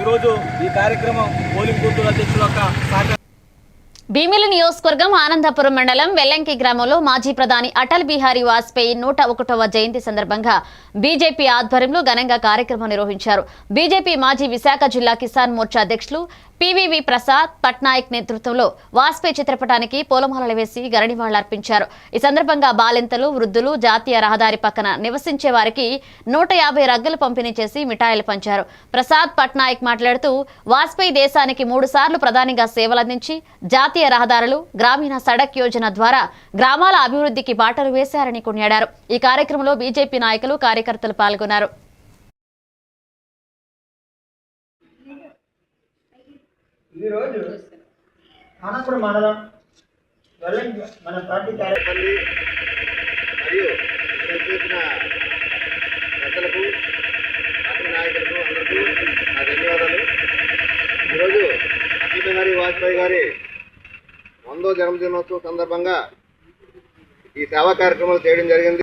ఈరోజు ఈ కార్యక్రమం పోలింగ్ బూతుల అధ్యక్షుల యొక్క భీమిలి నియోజకవర్గం ఆనందపురం మండలం వెల్లంకి గ్రామంలో మాజీ ప్రధాని అటల్ బిహారీ వాజ్పేయి నూట ఒకటవ జయంతి సందర్భంగా బీజేపీ ఆధ్వర్యంలో ఘనంగా కార్యక్రమం నిర్వహించారు. బీజేపీ మాజీ విశాఖ జిల్లా కిసాన్ మోర్చా అధ్యక్షులు పివివి ప్రసాద్ పట్నాయక్ నేతృత్వంలో వాజ్పేయి చిత్రపటానికి పూలమాలలు వేసి గరణివాళ్ళర్పించారు ఈ సందర్భంగా బాలింతలు వృద్ధులు జాతీయ రహదారి పక్కన నివసించే వారికి నూట యాభై రగ్గలు పంపిణీ చేసి మిఠాయిలు పంచారు. ప్రసాద్ పట్నాయక్ మాట్లాడుతూ వాజ్పేయి దేశానికి మూడు సార్లు ప్రధానిగా సేవలందించి జాతీయ రహదారులు గ్రామీణ సడక్ యోజన ద్వారా గ్రామాల అభివృద్ధికి బాటలు వేశారని కొనియాడారు. ఈ కార్యక్రమంలో బీజేపీ నాయకులు కార్యకర్తలు పాల్గొన్నారు. ఈరోజు ఆనందపురం మండలం వెల్లంగి మన పార్టీ కార్యక్రమం మరియు చేసిన పెద్దలకు పార్టీ నాయకులకు అందరికీ నా ధన్యవాదాలు. ఈరోజు అటల్ బిహారీ వాజ్పేయి గారి వందో జన్మదినోత్సవం సందర్భంగా ఈ సేవా కార్యక్రమాలు చేయడం జరిగింది.